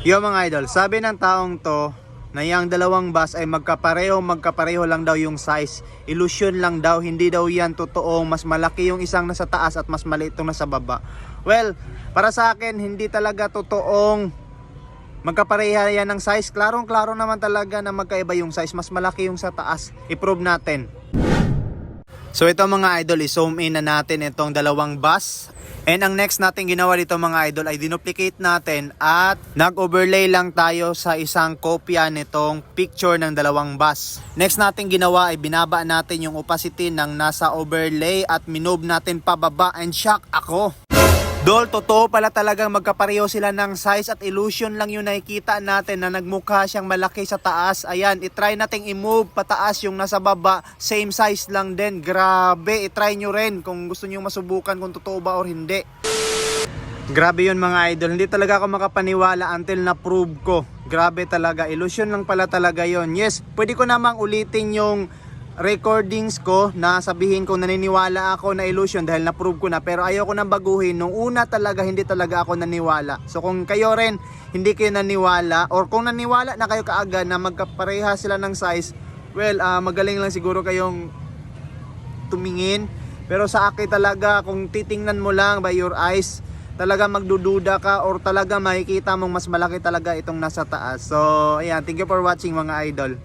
Yo mga idol, sabi ng taong to na yung dalawang bus ay magkapareho, magkapareho lang daw yung size. Illusion lang daw, hindi daw yan totoo. Mas malaki yung isang nasa taas at mas maliit yung nasa baba. Well, para sa akin, hindi talaga totoong magkapareha yan ng size. Klarong-klaro naman talaga na magkaiba yung size. Mas malaki yung sa taas. I-prove natin. So ito mga idol, i-zoom in na natin itong dalawang bus. And ang next natin ginawa dito mga idol ay dinuplicate natin at nag-overlay lang tayo sa isang kopya nitong picture ng dalawang bus. Next natin ginawa ay binaba natin yung opacity ng nasa overlay at minove natin pababa and shock ako. Dol, totoo pala talagang magkapareho sila ng size at illusion lang yung nakikita natin na nagmukha siyang malaki sa taas. Ayan, itry nating i-move pataas yung nasa baba. Same size lang din. Grabe, itry nyo rin kung gusto nyo masubukan kung totoo ba or hindi. Grabe yun mga idol. Hindi talaga ako makapaniwala until na-prove ko. Grabe talaga. Illusion lang pala talaga yon. Yes, pwede ko namang ulitin yung recordings ko na sabihin ko naniniwala ako na illusion dahil na-prove ko na. Pero ayoko nang baguhin. Nung una talaga hindi talaga ako naniwala. So kung kayo rin hindi kayo naniwala or kung naniwala na kayo kaagad na magkapareha sila ng size well ah, magaling lang siguro kayong tumingin. Pero sa akin talaga kung titingnan mo lang by your eyes talaga magdududa ka or talaga makikita mong mas malaki talaga itong nasa taas. So ayan thank you for watching mga idol